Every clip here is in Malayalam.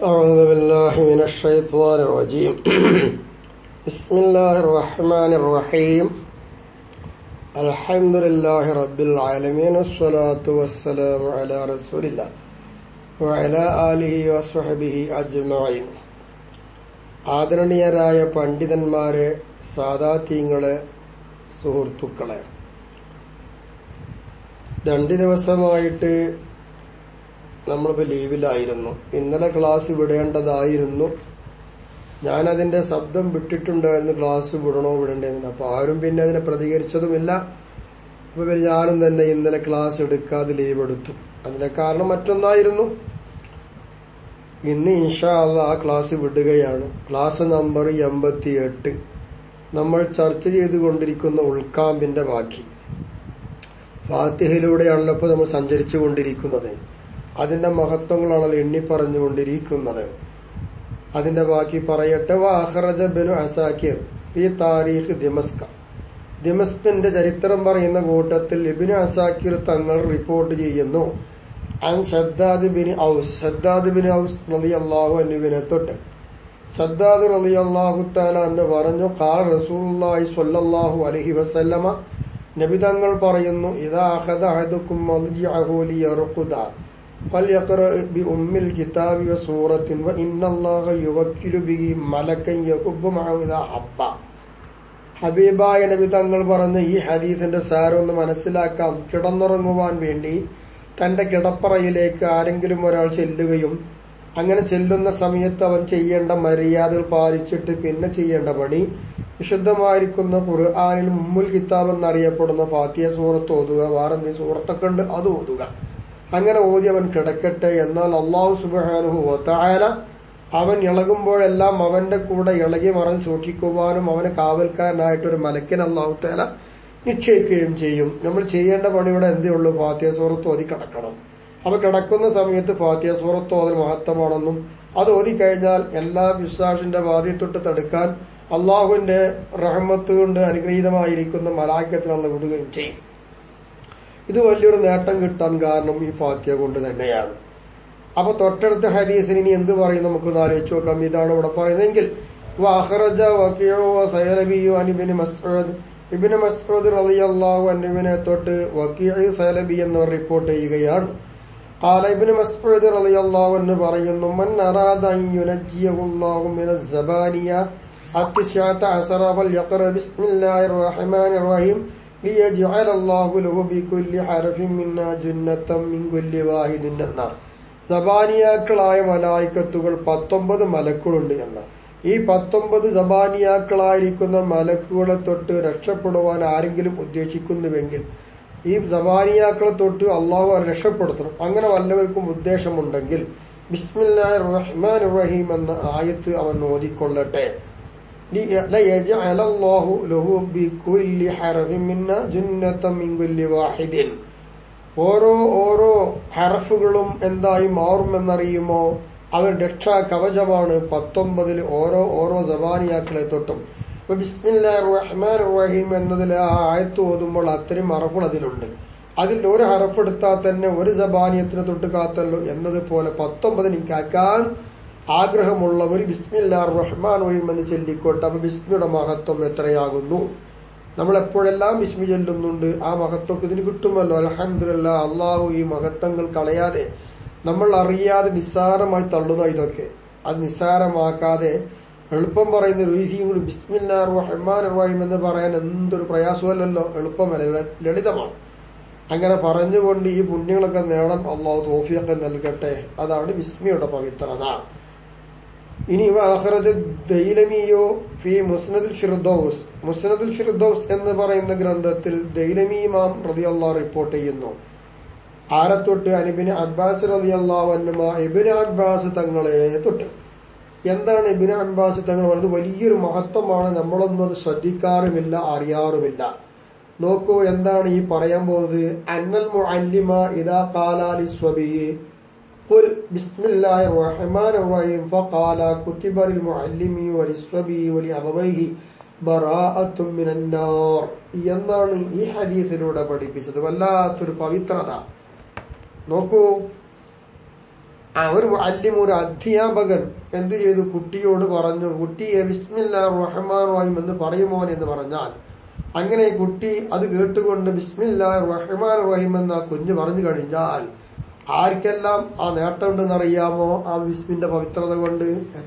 أعوذ بالله من الشيطان الرجيم بسم الله الرحمن الرحيم الحمد لله رب العالمين والصلاة والسلام على رسول الله وعلى آله وصحبه أجمعين ആദരണീയരായ പണ്ഡിതന്മാരെ സാദാത്യങ്ങളെ സുഹൃത്തുക്കളെ രണ്ട് ദിവസമായിട്ട് നമ്മളിപ്പോൾ ലീവിലായിരുന്നു. ഇന്നലെ ക്ലാസ് വിടേണ്ടതായിരുന്നു. ഞാനതിന്റെ ശബ്ദം വിട്ടിട്ടുണ്ടായിരുന്നു ക്ലാസ് വിടണോ വിടണ്ടേന്ന് അപ്പൊ ആരും പിന്നെ അതിനെ പ്രതികരിച്ചതുമില്ല. അപ്പൊ പിന്നെ ഞാനും തന്നെ ഇന്നലെ ക്ലാസ് എടുക്കാതെ ലീവ് എടുത്തു. അതിന്റെ കാരണം മറ്റൊന്നായിരുന്നു. ഇന്ന് ഇൻഷാ ആ ക്ലാസ് വിടുകയാണ്. ക്ലാസ് നമ്പർ എൺപത്തിയെട്ട്. നമ്മൾ ചർച്ച ചെയ്തുകൊണ്ടിരിക്കുന്ന ഉൾക്കാമ്പിന്റെ ബാക്കി. ഫാത്തിഹയിലൂടെയാണല്ലോ ഇപ്പോൾ നമ്മൾ സഞ്ചരിച്ചു കൊണ്ടിരിക്കുന്നത് അതിന്റെ മഹത്വങ്ങളാണല്ലോ എണ്ണി പറഞ്ഞുകൊണ്ടിരിക്കുന്നത് അതിന്റെ ബാക്കി പറയട്ടെ വാഹറജ ബനു അസാക്കിർ ഈ താരീഖ് ദിമസ്ക. ദിമസ്കിന്റെ ചരിത്രം പറയുന്ന കൂട്ടത്തിൽ ഇബിനു അസാക്കിർ തങ്ങൾ റിപ്പോർട്ട് ചെയ്യുന്നു. അൻ ഷദ്ദാദ് ബിൻ ഔസ്. ഷദ്ദാദ് ബിൻ ഔസ് റലി അള്ളാഹു അനുവിനെ തൊട്ട്. ഷദ്ദാദ് റലി അള്ളാഹു താല എന്ന് പറഞ്ഞു കാർ റസൂലി സൊല്ലാഹു അലഹി വസല്ലമ. നബി തങ്ങൾ പറയുന്നു ഇതാ അഹദ അഹദുക്കും മൽജിഅഹു ലിയർഖുദ فليقرأ بأم الكتاب وسورة وإن الله يوكل به ملكا يكب معه إذا حبّ ഹബീബായ നബി തങ്ങൾ പറഞ്ഞ ഈ ഹദീസിന്റെ സാരം ഒന്ന് മനസ്സിലാക്കാം കിടന്നുറങ്ങുവാൻ വേണ്ടി തന്റെ കിടപ്പറയിലേക്ക് ആരെങ്കിലും ഒരാൾ ചെല്ലുകയും അങ്ങനെ ചെല്ലുന്ന സമയത്ത് അവൻ ചെയ്യേണ്ട മര്യാദകൾ പാലിച്ചിട്ട് പിന്നെ ചെയ്യേണ്ട പണി വിശുദ്ധമായിരിക്കുന്ന ഖുർആാനിൽ മുമ്മുൽ കിതാബ് എന്നറിയപ്പെടുന്ന ഫാത്തിയ സൂറത്ത് ഓതുക വേറെന്തെങ്കിലും സൂറത്തൊക്കെ ഉണ്ട് അത് ഓതുക അങ്ങനെ ഓതി അവൻ കിടക്കട്ടെ എന്നാൽ അള്ളാഹു സുബാനുഹു ഒത്തായാല അവൻ ഇളകുമ്പോഴെല്ലാം അവന്റെ കൂടെ ഇളകി മറഞ്ഞ് സൂക്ഷിക്കുവാനും അവന് കാവൽക്കാരനായിട്ടൊരു മലക്കിന് അള്ളാഹു തേല നിക്ഷേപിക്കുകയും ചെയ്യും. നമ്മൾ ചെയ്യേണ്ട പണിയുടെ എന്തേ ഉള്ളൂ? ഫാത്തിയ സൂറത്ത് ഓതി കിടക്കണം. അപ്പൊ കിടക്കുന്ന സമയത്ത് ഫാത്തിയ സൂറത്ത് ഓതൽ മഹത്വമാണെന്നും അത് ഓതി കഴിഞ്ഞാൽ എല്ലാ വിശ്വാസിന്റെ ബാധ്യത്തൊട്ട് തടുക്കാൻ അള്ളാഹുവിന്റെ റഹമത്ത് കൊണ്ട് അനുഗ്രഹീതമായിരിക്കുന്ന മലാഖ്യത്തിനുള്ള വിടുകയും ചെയ്യും. ഇത് വലിയൊരു നേട്ടം കിട്ടാൻ കാരണം ഈ ഫാത്തിയ കൊണ്ട് തന്നെയാണ് അപ്പൊ തൊട്ടടുത്ത ഹദീസിന് ഇനി എന്ത് പറയും നമുക്ക് ആലോചിച്ച് നോക്കാം ഇതാണ് ഇവിടെ പറയുന്നതെങ്കിൽ വാഹറജ വക്കീയോ സൈലബിയോ അനിബിന് മസ്ഊദ് ഇബിന് മസ്ഊദ് റളിയല്ലാഹു അൻഹുവിനെ തൊട്ട് വക്കീഅ് സൈലബി എന്നിവർ റിപ്പോർട്ട് ചെയ്യുകയാണ് قال ابن مسعود رضي الله عنه പറയുന്നു من أراد أن ينجيه الله من الزبانية التسعة عشر فليقرأ بسم الله الرحمن الرحيم ലിയജ്അല അല്ലാഹു ലഹു ബികുല്ലി ഹർഫിൻ മിന്നാ ജുന്നത്തൻ മിൻ കുല്ലി വാഹിദിൻ എന്ന. സബാനിയാക്കളായ മലായിക്കത്തുകൾ പത്തൊമ്പത് മലക്കുകളുണ്ട് എന്ന. ഈ പത്തൊമ്പത് സബാനിയാക്കളായിരിക്കുന്ന മലക്കുകളെ തൊട്ട് രക്ഷപ്പെടുവാൻ ആരെങ്കിലും ഉദ്ദേശിക്കുന്നുവെങ്കിൽ ഈ സബാനിയാക്കളെ തൊട്ട് അള്ളാഹു രക്ഷപ്പെടുത്തണം. അങ്ങനെ വല്ലവർക്കും ഉദ്ദേശമുണ്ടെങ്കിൽ ബിസ്മില്ലാ റഹ്മാൻ റഹീം എന്ന ആയത്ത് അവൻ ഓതിക്കൊള്ളട്ടെ. ഓരോ ഓരോ ഹറഫുകളും എന്തായി മാറുമെന്നറിയുമോ? അവൻ രക്ഷാ കവചമാണ് പത്തൊമ്പതിൽ ഓരോ ഓരോ ജവാനിയാക്കളെ തൊട്ടും. അപ്പൊ ബിസ്മില്ലാ റഹ്മാൻ റഹീം എന്നതിൽ ആ ആയത്ത് ഓതുമ്പോൾ അത്രയും അറഫുകൾ അതിലുണ്ട്. അതിൽ ഒരു ഹറഫെടുത്താൽ തന്നെ ഒരു ജബാനിയത്തിന് തൊട്ട് കാത്തല്ലോ എന്നതുപോലെ പത്തൊമ്പതിന് കാക്കാൻ ആഗ്രഹമുള്ളവർ ബിസ്മില്ലാ റഹ്മാൻ റഹീം എന്ന് ചൊല്ലിക്കോട്ടെ. അപ്പൊ ബിസ്മിയുടെ മഹത്വം എത്രയാകുന്നു? നമ്മൾ എപ്പോഴെല്ലാം ബിസ്മി ചൊല്ലുന്നുണ്ട്. ആ മഹത്വം ഇതിന് കിട്ടുമല്ലോ. അലഹമില്ല അള്ളാഹു ഈ മഹത്വങ്ങൾ കളയാതെ നമ്മൾ അറിയാതെ നിസ്സാരമായി തള്ളുന്ന ഇതൊക്കെ. അത് നിസ്സാരമാക്കാതെ എളുപ്പം പറയുന്ന രീതിയും കൂടി ബിസ്മില്ലാ റഹ്മാൻ റഹീം എന്ന് പറയാൻ എന്തൊരു പ്രയാസമല്ലല്ലോ. എളുപ്പമല്ല ലളിതമാണ്. അങ്ങനെ പറഞ്ഞുകൊണ്ട് ഈ പുണ്യങ്ങളൊക്കെ നേടാൻ അള്ളാഹു തോഫിയൊക്കെ നൽകട്ടെ. അതാണ് ബിസ്മിയുടെ പവിത്രത. ഇനി ദൈലമിയോ ഫി മുസ്നദുൽ ഫിർദൌസ്. മുസ്നദുൽ ഫിർദൌസ് എന്ന് പറയുന്ന ഗ്രന്ഥത്തിൽ ദൈലമി ഇമാം അള്ളാഹ് റിപ്പോർട്ട് ചെയ്യുന്നു. ആരത്തൊട്ട് അനിബിന് അബ്ബാസ് റതി അള്ളാഹുനുമ ഇബിന് അബ്ബാസ് തങ്ങളെ തൊട്ട്. എന്താണ് ഇബിന് അബ്ബാസ് തങ്ങൾ പറയുന്നത് വലിയൊരു മഹത്വമാണ് നമ്മളൊന്നും അത് ശ്രദ്ധിക്കാറുമില്ല അറിയാറുമില്ല. നോക്കൂ എന്താണ് ഈ പറയാൻ പോകുന്നത്? അന്നൽ മുഅല്ലിമ ഇദാ കാലാലി സ്വബിയെ ഒരു ബിസ്മില്ലാഹി റഹ്മാൻ റഹീം ഫഖാല കുതിബ മുഅല്ലിമി വലിസ്വബി വലി ബറാഅത്തു മിനൻ എന്നാണ് ഈ ഹദീസിലൂടെ പഠിപ്പിച്ചത്. വല്ലാത്തൊരു പവിത്രത. നോക്കൂ. ആ ഒരു മുഅല്ലിം ഒരു അധ്യാപകൻ എന്ത് ചെയ്തു? കുട്ടിയോട് പറഞ്ഞു കുട്ടിയെ ബിസ്മില്ലാ റഹ്മാൻ റഹീം എന്ന് പറയുമോൻ എന്ന് പറഞ്ഞാൽ അങ്ങനെ കുട്ടി അത് കേട്ടുകൊണ്ട് ബിസ്മില്ലാ റഹ്മാൻ റഹീം എന്ന കുഞ്ഞ് പറഞ്ഞു കഴിഞ്ഞാൽ ആർക്കെല്ലാം ആ നേട്ടമുണ്ടെന്നറിയാമോ ആ വിസ്മിന്റെ പവിത്രത കൊണ്ട്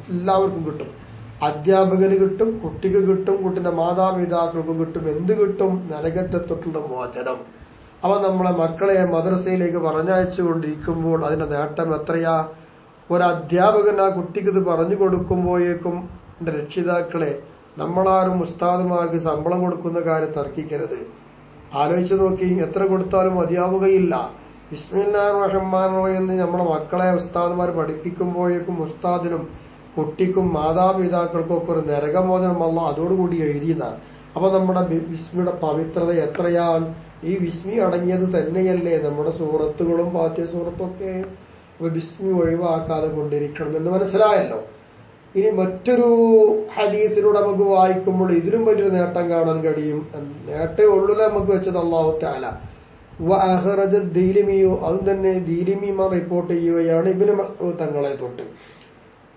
എല്ലാവർക്കും കിട്ടും. അധ്യാപകന് കിട്ടും കുട്ടിക്ക് കിട്ടും കുട്ടിന്റെ മാതാപിതാക്കൾക്കും കിട്ടും. എന്ത് കിട്ടും? നരകത്തെ തൊട്ടുള്ള മോചനം. അവ നമ്മളെ മക്കളെ മദ്രസയിലേക്ക് പറഞ്ഞയച്ചു കൊണ്ടിരിക്കുമ്പോൾ അതിന്റെ നേട്ടം എത്രയാ? ഒരു അധ്യാപകൻ ആ കുട്ടിക്ക് ഇത് പറഞ്ഞു കൊടുക്കുമ്പോഴേക്കും എന്റെ രക്ഷിതാക്കളെ നമ്മളാരും ഉസ്താദുമാർക്ക് ശമ്പളം കൊടുക്കുന്ന കാര്യം തർക്കിക്കരുത്. ആലോചിച്ചു നോക്കി എത്ര കൊടുത്താലും മതിയാവുകയില്ല. ബിസ്മില്ലാ റഹ്മാൻ റഹീം എന്ന് നമ്മളെ മക്കളെ ഉസ്താദ്മാർ പഠിപ്പിക്കുമ്പോഴേക്കും ഉസ്താദിനും കുട്ടിക്കും മാതാപിതാക്കൾക്കും ഒക്കെ ഒരു നരകമോചനം വന്നു അതോടുകൂടി എഴുതിയതാണ് അപ്പൊ നമ്മുടെ വിസ്മിയുടെ പവിത്രത എത്രയാണ്? ഈ വിസ്മി അടങ്ങിയത് തന്നെയല്ലേ നമ്മുടെ സൂറത്തുകളും പാത്യ സൂറത്തൊക്കെ? അപ്പൊ വിസ്മി ഒഴിവാക്കാതെ കൊണ്ടിരിക്കണം എന്ന് മനസ്സിലായല്ലോ. ഇനി മറ്റൊരു ഹദീസിലൂടെ നമുക്ക് വായിക്കുമ്പോൾ ഇതിലും വലിയൊരു നേട്ടം കാണാൻ കഴിയും. നേട്ടേ ഉള്ളൂല നമുക്ക് വെച്ചത് അള്ളാഹു താല വഅഖറജ ദീലിമിയോ അതും തന്നെ ദീലിമിമാർ റിപ്പോർട്ട് ചെയ്യുകയാണ് ഇബിന് മസ്ഊദ് തങ്ങളെ തൊട്ട്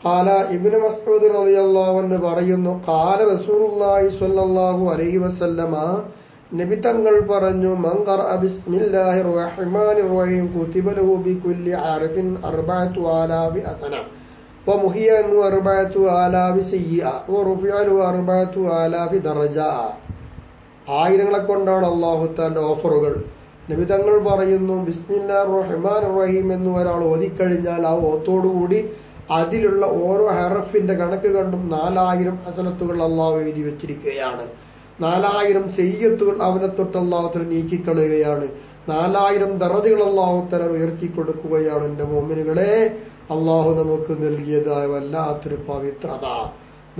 കാല ഇബിന് മസ്ഊദ് റളിയല്ലാഹു അൻഹു പറയുന്നു കാല റസൂലുള്ളാഹി സ്വല്ലല്ലാഹു അലൈഹി വസല്ലമ നബി തങ്ങൾ പറഞ്ഞു മൻ ഖറഅ ബിസ്മില്ലാഹിർ റഹ്മാനിർ റഹീം കുതിബ ലഹു ബികുല്ലി ആരിഫിൻ അർബഅതു ആലാഫി ഹസന ومحي عنه أربعة آلاف سيئة ورفع له أربعة آلاف درجة ആയിരങ്ങളെ കൊണ്ടാണ് അള്ളാഹുത്താന്റെ ഓഫറുകൾ നബിതങ്ങൾ പറയുന്നു ബിസ്മില്ലാ റഹ്മാൻ റഹീം എന്ന് ഒരാൾ ഓതിക്കഴിഞ്ഞാൽ ആ ഓത്തോടുകൂടി അതിലുള്ള ഓരോ ഹെറഫിന്റെ കണക്ക് കണ്ടും നാലായിരം ഹസനത്തുകൾ അള്ളാഹു എഴുതി വെച്ചിരിക്കുകയാണ്. നാലായിരം ചെയ്യത്തുകൾ അവനെ തൊട്ട് അള്ളാഹുത്തര നീക്കിക്കളയുകയാണ്. നാലായിരം ദറജകൾ അള്ളാഹുത്തര ഉയർത്തി കൊടുക്കുകയാണ് എന്റെ മോമിനുകളെ അള്ളാഹു നമുക്ക് നൽകിയതായ വല്ലാത്തൊരു പവിത്രത.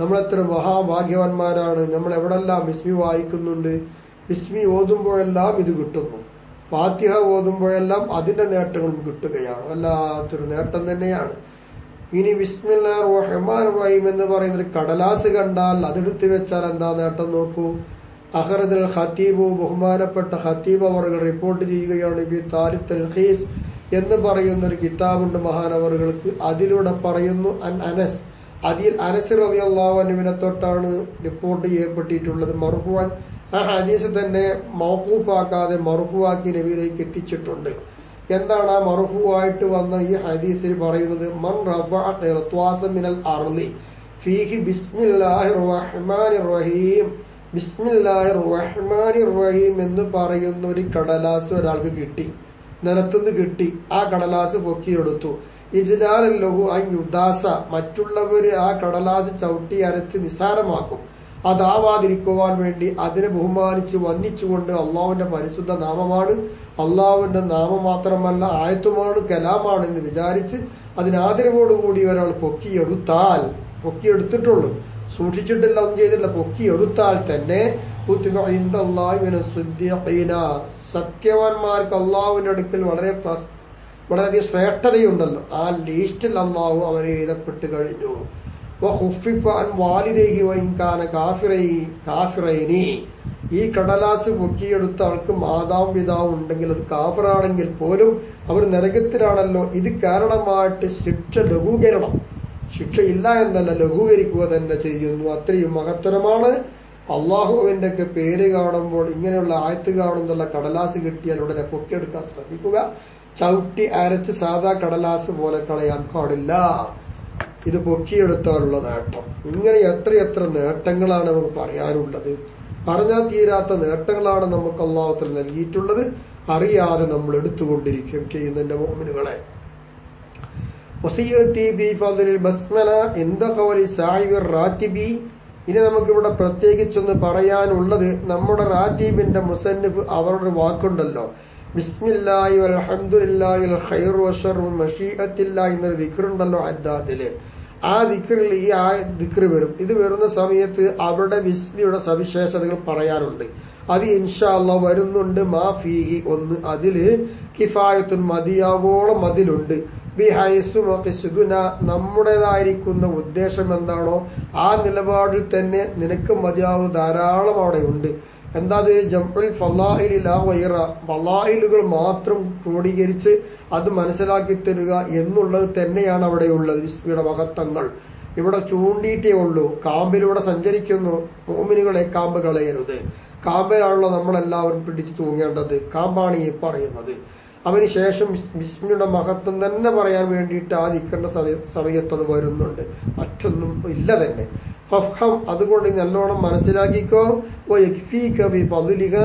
നമ്മളെത്ര മഹാഭാഗ്യവാന്മാരാണ്. നമ്മൾ എവിടെല്ലാം ബിസ്മി വായിക്കുന്നുണ്ട് ബിസ്മി ഓതുമ്പോഴെല്ലാം ഇത് കിട്ടുന്നു. ഫാത്തിഹ ഓതുമ്പോഴെല്ലാം അതിന്റെ നേട്ടങ്ങളും കിട്ടുകയാണ്. വല്ലാത്തൊരു നേട്ടം തന്നെയാണ്. ഇനി ബിസ്മില്ലാ റഹ്മാൻ റഹീം എന്ന് പറയുന്ന കടലാസ് കണ്ടാൽ അതെടുത്ത് വെച്ചാൽ എന്താ നേട്ടം നോക്കൂ? അഹറദൽ ഖത്തീബു ബഹുമാനപ്പെട്ട ഖത്തീബ് അവറുകൾ റിപ്പോർട്ട് ചെയ്യുകയാണ് ബി എന്ന് പറയുന്ന ഒരു കിതാബുണ്ട് മഹാനവറുകൾക്ക് അതിലൂടെ പറയുന്നു അൻ അനസ്. അതിൽ അനസ് റബി അള്ളാഹുവിനെ തൊട്ടാണ് റിപ്പോർട്ട് ചെയ്യപ്പെട്ടിട്ടുള്ളത്. മർഫുവാൻ ആ ഹദീസ് തന്നെ മൗക്കൂഫാക്കാതെ മറുഹുവാക്കി നബിയിലേക്ക് എത്തിച്ചിട്ടുണ്ട്. എന്താണ് ആ മറുഹുവായിട്ട് വന്ന ഈ ഹദീസിൽ പറയുന്നത്? മൻ മിനൽ അർളി ഫീഹി ബിസ്മില്ലാഹിർ റഹ്മാനിർ റഹീം. ബിസ്മില്ലാഹിർ റഹ്മാനിർ റഹീം എന്ന് പറയുന്ന ഒരു കടലാസ് ഒരാൾക്ക് കിട്ടി. നിലത്തുനിന്ന് കിട്ടി. ആ കടലാസ് പൊക്കിയെടുത്തു. ഇജ്ലാൽ ലഹു അൻ യുദാസ. മറ്റുള്ളവര് ആ കടലാസ് ചവിട്ടി അരച്ച് നിസാരമാക്കും അതാവാതിരിക്കുവാൻ വേണ്ടി അതിനെ ബഹുമാനിച്ച് വന്ദിച്ചുകൊണ്ട് അള്ളാഹുവിന്റെ പരിശുദ്ധ നാമമാണ് അള്ളാഹുവിന്റെ നാമം മാത്രമല്ല ആയത്തുമാണ് കലാമാണ് എന്ന് വിചാരിച്ച് അതിനാദരവോടുകൂടി ഒരാൾ പൊക്കിയെടുത്താൽ പൊക്കിയെടുത്തിട്ടുള്ളൂ. സൂക്ഷിച്ചിട്ടില്ല ഒന്നും ചെയ്തില്ല പൊക്കിയെടുത്താൽ തന്നെ. സത്യവാന്മാർക്ക് അള്ളാഹുവിന്റെ അടുക്കൽ വളരെ വളരെയധികം ശ്രേഷ്ഠതയുണ്ടല്ലോ. ആ ലീസ്റ്റിൽ അള്ളാഹു അവരെ എഴുതപ്പെട്ട് കഴിഞ്ഞു. കാഫിറൈനി. ഈ കടലാസ് പൊക്കിയെടുത്ത ആൾക്ക് മാതാവും പിതാവും ഉണ്ടെങ്കിൽ അത് കാഫറാണെങ്കിൽ പോലും അവർ നരകത്തിലാണല്ലോ. ഇത് കാരണമായിട്ട് ശിക്ഷ ലഘൂകരണം. ശിക്ഷയില്ല എന്നല്ല ലഘൂകരിക്കുക തന്നെ ചെയ്യുന്നു. അത്രയും മഹത്തരമാണ്. അള്ളാഹുവിന്റെ ഒക്കെ പേര് കാണുമ്പോൾ ഇങ്ങനെയുള്ള ആയത്ത് കാണുന്നുള്ള കടലാസ് കിട്ടിയാൽ ഉടനെ പൊക്കിയെടുക്കാൻ ശ്രദ്ധിക്കുക. ചവിട്ടി അരച്ച് സാധാ കടലാസ് പോലെ കളയാൻ പാടില്ല. ഇത് പൊക്കിയെടുത്താലുള്ള നേട്ടം. ഇങ്ങനെ എത്രയെത്ര നേട്ടങ്ങളാണ് നമുക്ക് പറയാനുള്ളത്. പറഞ്ഞാൽ തീരാത്ത നേട്ടങ്ങളാണ് നമുക്ക് അള്ളാഹുത്തിൽ നൽകിയിട്ടുള്ളത്. അറിയാതെ നമ്മൾ മോമിനുകളെ. എന്ത ഖൗലി സാഹിബിർ റാത്തിബി. ഇനി നമുക്കിവിടെ പ്രത്യേകിച്ചൊന്ന് പറയാനുള്ളത് നമ്മുടെ റാത്തീബിന്റെ മുസന്നിഫ് അവരുടെ വാക്കുണ്ടല്ലോ. ബിസ്മില്ലായി അലഹമുല്ലായി എന്നൊരു വിക്രുണ്ടല്ലോ അദ്ദാത്തിൽ. ആ ദിക്റിൽ ഈ ആ ദിക്റ് വരും. ഇത് വരുന്ന സമയത്ത് അവരുടെ വിസ്മിയുടെ സവിശേഷതകൾ പറയാറുണ്ട് അത് ഇൻഷാല്ല വരുന്നുണ്ട് മാ ഫീഹി ഒന്ന് അതിൽ കിഫായത്തുൻ മതിയാവോളം അതിലുണ്ട്. ബിഹൈസു മഖ്സുദുന നമ്മുടേതായിരിക്കുന്ന ഉദ്ദേശം എന്താണോ ആ നിലപാടിൽ തന്നെ നിനക്ക് മതിയാവ് ധാരാളം അവിടെ ഉണ്ട്. എന്താ അത് ജംഉൽ ഫലായിലി ലാ വൈറ ഫലാഹിലുകൾ മാത്രം ക്രോഡീകരിച്ച് അത് മനസ്സിലാക്കി തരിക എന്നുള്ളത് തന്നെയാണ് അവിടെയുള്ളത് വിസ്മിയുടെ മഹത്വങ്ങൾ. ഇവിടെ ചൂണ്ടിയിട്ടേ ഉള്ളൂ. കാമ്പിലൂടെ സഞ്ചരിക്കുന്നു. മോമിനുകളെ കാമ്പ് കളയരുത്. കാമ്പിലാണല്ലോ നമ്മളെല്ലാവരും പിടിച്ചു തൂങ്ങേണ്ടത്. കാമ്പാണ് ഈ പറയുന്നത്. അവന് ശേഷം വിസ്മിയുടെ മഹത്വം തന്നെ പറയാൻ വേണ്ടിയിട്ട് ആ നിൽക്കേണ്ട സമയത്ത് അത് വരുന്നുണ്ട്. മറ്റൊന്നും ഇല്ല തന്നെ. ഹഫ്ഹം അതുകൊണ്ട് നല്ലോണം മനസ്സിലാക്കിക്കോ. പതുലിക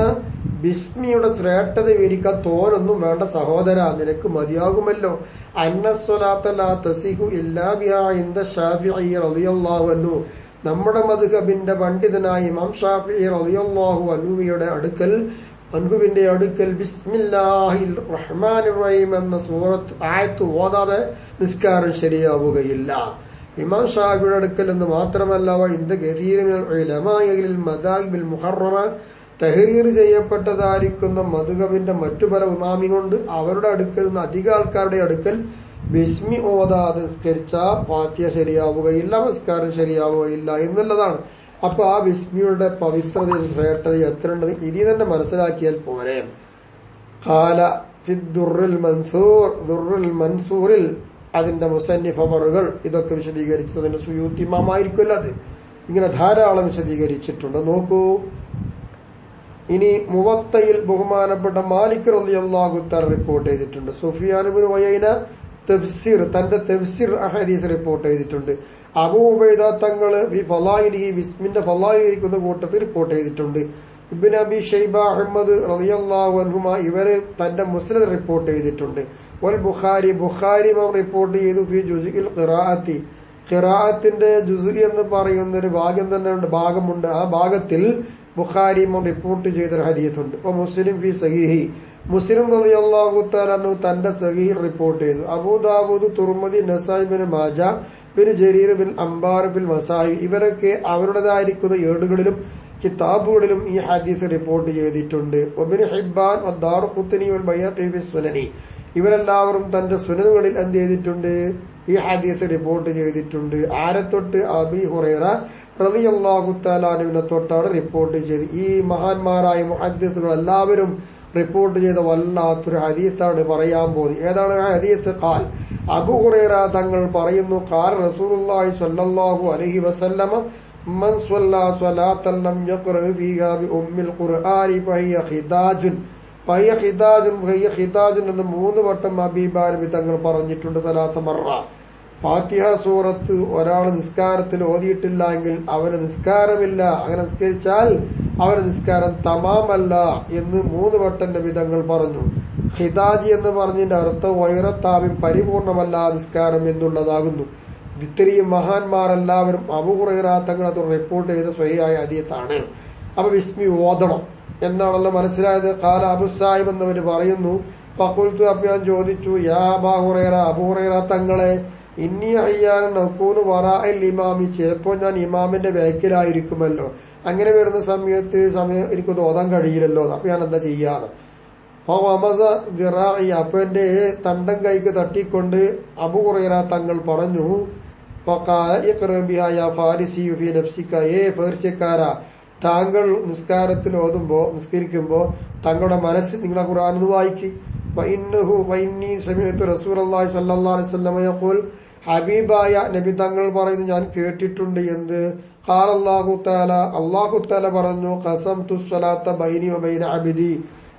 ബിസ്മിയുടെ ശ്രേഷ്ഠത വിവരിക്കാൻ തോനൊന്നും വേണ്ട സഹോദര നിനക്ക് മതിയാകുമല്ലോ. അന്നസ്വലാത്തു ഇല്ലാ ബിഹാ റളിയല്ലാഹു നമ്മുടെ മധുഹബിന്റെ പണ്ഡിതനായ ഇമാം ഷാഫി റളിയല്ലാഹു അനുവിയുടെ അടുക്കൽ അൻഹുവിന്റെ അടുക്കൽ ബിസ്മില്ലാഹിൽ റഹ്മാൻ റഹീം എന്ന സൂറത്ത് ആയത്ത് ഓതാതെ നിസ്കാരം ശരിയാവുകയില്ല. ഇമാം ഷാഹിയുടെ അടുക്കൽ എന്ന് മാത്രമല്ല ഇന്ത് തഹരീർ ചെയ്യപ്പെട്ടതായിരിക്കുന്ന മധുകവിന്റെ മറ്റു പല ഉമാമി കൊണ്ട് അവരുടെ അടുക്കൽ നിന്ന് അധിക ആൾക്കാരുടെ അടുക്കൽ ബിസ്മി ഓതാതെ നിസ്കരിച്ച പാത്യ ശരിയാവുകയില്ല നമസ്കാരം ശരിയാവുകയില്ല എന്നുള്ളതാണ്. അപ്പൊ ആ വിസ്മിയുടെ പവിത്രത ശ്രേഷ്ഠത എത്ര ഉണ്ടെന്ന് ഇനി തന്നെ മനസ്സിലാക്കിയാൽ പോരെ. കാല ഫിദ്ദുറിൽ മൻസൂർ ദുറുൽ മൻസൂറിൽ അതിന്റെ മുസന്നിഫമറുകൾ ഇതൊക്കെ വിശദീകരിച്ചത് അതിന്റെ സുയൂത്തിമാമായിരിക്കുമല്ലോ അത്. ഇങ്ങനെ ധാരാളം വിശദീകരിച്ചിട്ടുണ്ട്. നോക്കൂ. ഇനി മുവത്തയിൽ ബഹുമാനപ്പെട്ട മാലിക് റലി അള്ളാഹുത്താർ റിപ്പോർട്ട് ചെയ്തിട്ടുണ്ട്. സുഫിയാനുബിൻ വയ്യന തെഫ്സിർ തന്റെ തെഫ്സിർ അഹദീസ് റിപ്പോർട്ട് ചെയ്തിട്ടുണ്ട്. അബൂബൈദ തങ്ങൾ ഫലായിലി വിസ്മിന്റെ ഫലായിരിക്കുന്ന കൂട്ടത്തിൽ റിപ്പോർട്ട് ചെയ്തിട്ടുണ്ട്. ഇബിൻ അബി ഷെയ്ബ അഹമ്മദ് റളിയല്ലാഹു അൻഹുമ ഇവർ തന്റെ മുസ്ലിം റിപ്പോർട്ട് ചെയ്തിട്ടുണ്ട്. വൽ ബുഖാരി ബുഖാരി റിപ്പോർട്ട് ചെയ്തു ഫി ജുസിൽ ഖിറാഅത്തി. ഖിറാഅത്തിന്റെ ജുസ് എന്ന് പറയുന്ന ഒരു ഭാഗം തന്നെ ഉണ്ട് ഭാഗമുണ്ട്. ആ ഭാഗത്തിൽ ബുഖാരി റിപ്പോർട്ട് ചെയ്തൊരു ഹദീസുണ്ട്. അപ്പൊ മുസ്ലിം ഫി സഹീഹി. മുസ്ലിം റളിയല്ലാഹു തന്റെ സഹീഹ് റിപ്പോർട്ട് ചെയ്തു. അബുദാബുദ് തുർമദി നസാബിന് മാജ ബിൻ ജരീർ ബിൻ അംബാർ ബിൻ മസായി ഇവരൊക്കെ അവരുടേതായിരിക്കുന്ന ഏടുകളിലും കിതാബുകളിലും ഈ ഹദീസ് റിപ്പോർട്ട് ചെയ്തിട്ടുണ്ട്. ഒബിൻ ഇവരെല്ലാവരും തന്റെ സുനനുകളിൽ എന്ത് ചെയ്തിട്ടുണ്ട്? ഈ ഹദീസ് റിപ്പോർട്ട് ചെയ്തിട്ടുണ്ട്. ആരെ തൊട്ട്? അബി ഹുറൈറ റളിയല്ലാഹു തആലാനുവിനെ തൊട്ടാണ് റിപ്പോർട്ട് ചെയ്ത് ഈ മഹാന്മാരായ മുഹദ്ദീസുകൾ എല്ലാവരും റിപ്പോർട്ട് ചെയ്ത വല്ലാത്തൊരു ഹദീസാണ് പറയാൻ പോകുന്നത്. ഏതാണ് ആ ഹദീസ്? ഖാൽ. അബു ഹുറൈറ തങ്ങൾ പറയുന്നു ഖാൽ റസൂലുള്ളാഹി സ്വല്ലല്ലാഹു അലൈഹി വസല്ലമ മൻ സ്വല്ലാ സ്വലാത്തൻ ലം യഖറ ഫീഹാ ബി ഉമ്മിൽ ഖുർആനി ഫഹിയ ഖിദാജുൻ. ഫഹിയ ഖിദാജുൻ ഫഹിയ മൂന്ന് വട്ടം അബീബാനബി തങ്ങൾ പറഞ്ഞിട്ടുണ്ട് സലാസ മറ. ഫാത്തിഹ സൂറത്ത് ഒരാൾ നിസ്കാരത്തിൽ ഓതിയിട്ടില്ല എങ്കിൽ അവന് നിസ്കാരമില്ല. അങ്ങനെ നിസ്കരിച്ചാൽ അവന് നിസ്കാരം തമാമല്ല എന്ന് മൂന്ന് വട്ടന്റെ വിധങ്ങൾ പറഞ്ഞു. ഹിതാജി എന്ന് പറഞ്ഞതിന്റെ അർത്ഥം വൈറത്താവിൻ പരിപൂർണമല്ല നിസ്കാരം എന്നുള്ളതാകുന്നു. ഇത്രയും മഹാന്മാരെല്ലാവരും അബുഹുറൈറ തങ്ങളത് റിപ്പോർട്ട് ചെയ്ത സ്വയായ അതീത്താണ് അപ്പൊ വിസ്മി ഓതണം എന്നാണല്ലോ മനസ്സിലായത്. കാല അബുസാഹിബ് എന്നവര് പറയുന്നു പക്കുൽത്തു അപ്പൊ ഞാൻ ചോദിച്ചു യാ അബാഹുറൈറ അബുഹുറൈറ തങ്ങളെ ഇന്നി അയ്യാനും നക്കൂന് വറായിൽ ഇമാമി ചിലപ്പോൾ ഞാൻ ഇമാമിന്റെ വേക്കിലായിരിക്കുമല്ലോ അങ്ങനെ വരുന്ന സമയത്ത് സമയം എനിക്ക് തോതാൻ കഴിയില്ലല്ലോ. അപ്പൊ ഞാൻ എന്താ ചെയ്യാറ്? അപ്പൊ അമസ ദിറായി അപ്പൊ എന്റെ തണ്ടം കൈക്ക് തട്ടിക്കൊണ്ട് അബു കുറയറ തങ്ങൾ പറഞ്ഞു ഫേർസ്യക്കാര താങ്കൾ നിസ്കാരത്തിൽ ഓതുമ്പോ നിസ്കരിക്കുമ്പോ തങ്ങളുടെ മനസ്സ് നിങ്ങളെ ഖുർആൻ വായിക്ക്. ഹബീബായ നബി തങ്ങൾ പറയുന്നു ഞാൻ കേട്ടിട്ടുണ്ട് എന്ത്? ഖാൽ അള്ളാഹു താല താല പറഞ്ഞു ഖസം തുസ്വലാത്ത ബൈനി ബൈന അബിദി.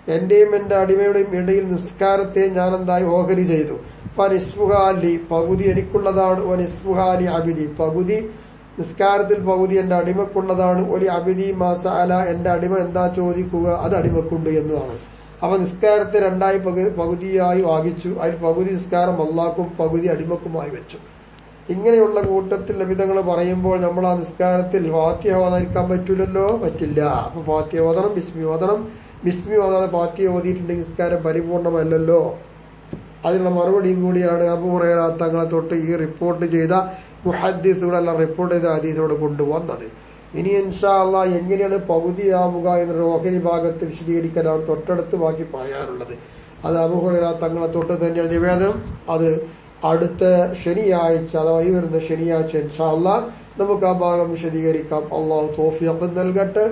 എന്റെയും എന്റെ അടിമയുടെയും ഇടയിൽ നിസ്കാരത്തെ ഞാൻ എന്തായി ഓഹരി ചെയ്തു. അലി പകുതി എനിക്കുള്ളതാണ് അലി അബിദി. പകുതി നിസ്കാരത്തിൽ പകുതി എന്റെ അടിമക്കുള്ളതാണ് ഒരു അബിദി മാസ അല എന്റെ അടിമ എന്താ ചോദിക്കുക അത് അടിമക്കുണ്ട് എന്നതാണ് അപ്പൊ നിസ്കാരത്തെ രണ്ടായി പകുതിയായി വാങ്ങിച്ചു അതിൽ പകുതി നിസ്കാരം അള്ളാക്കും പകുതി അടിമക്കുമായി വെച്ചു. ഇങ്ങനെയുള്ള കൂട്ടത്തിൽ ലഭിതങ്ങൾ പറയുമ്പോൾ നമ്മൾ ആ നിസ്കാരത്തിൽ ഫാത്യ ഓതാതിരിക്കാൻ പറ്റൂലല്ലോ? പറ്റില്ല. അപ്പൊ ഫാത്യ ഓതണം ബിസ്മി ഓതണം ബിസ്മി ഓതാതെ ഫാത്യ ഓതിയിട്ടുണ്ടെങ്കിൽ നിസ്കാരം പരിപൂർണമല്ലല്ലോ. അതിനുള്ള മറുപടിയും കൂടിയാണ് അബൂറേറ തങ്ങളെ തൊട്ട് ഈ റിപ്പോർട്ട് ചെയ്ത മുഹദ്ദീസുകളെല്ലാം റിപ്പോർട്ട് ചെയ്ത ഹദീസോട് കൊണ്ടുവന്നത്. ഇനി ഇൻഷാ അള്ളാ എങ്ങനെയാണ് പകുതിയാവുക എന്ന ഓഹരി ഭാഗത്ത് വിശദീകരിക്കാനാണ് തൊട്ടടുത്ത് ബാക്കി പറയാനുള്ളത് അത് അബുഹുറ തങ്ങളെ തൊട്ട് തന്നെയാണ് നിവേദനം. അത് അടുത്ത ശനിയാഴ്ച അഥവാ ഈ വരുന്ന ശനിയാഴ്ച ഇൻഷാല്ല നമുക്ക് ആ ഭാഗം വിശദീകരിക്കാം. അള്ളാഹു തോഫിയൊക്കെ നൽകട്ടെ.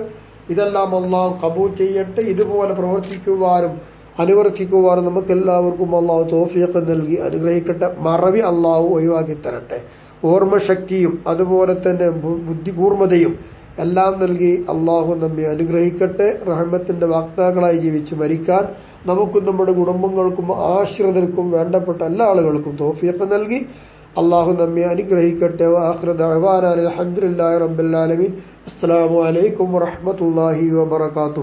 ഇതെല്ലാം അള്ളാഹു കബൂൽ ചെയ്യട്ടെ. ഇതുപോലെ പ്രവർത്തിക്കുവാനും അനുവർത്തിക്കുവാനും നമുക്ക് എല്ലാവർക്കും അള്ളാഹു തോഫിയൊക്കെ നൽകി അനുഗ്രഹിക്കട്ടെ. മറവി അള്ളാഹു ഒഴിവാക്കി തരട്ടെ. ഓർമ്മശക്തിയും അതുപോലെ തന്നെ ബുദ്ധികൂർമ്മതയും എല്ലാം നൽകി അള്ളാഹു നമ്മെ അനുഗ്രഹിക്കട്ടെ. റഹ്മത്തിന്റെ വാക്താക്കളായി ജീവിച്ച് മരിക്കാൻ നമുക്കും നമ്മുടെ കുടുംബങ്ങൾക്കും ആശ്രിതർക്കും വേണ്ടപ്പെട്ട എല്ലാ ആളുകൾക്കും തോഫിയൊക്കെ നൽകി. അള്ളാഹു നമ്മെ അനുഗ്രഹിക്കട്ടെ. അലഹമുല്ലാ റബ്ബുലാലമീൻ അസ്സലാമു അലൈക്കും വറഹമത്തല്ലാഹി വബർക്കാത്തു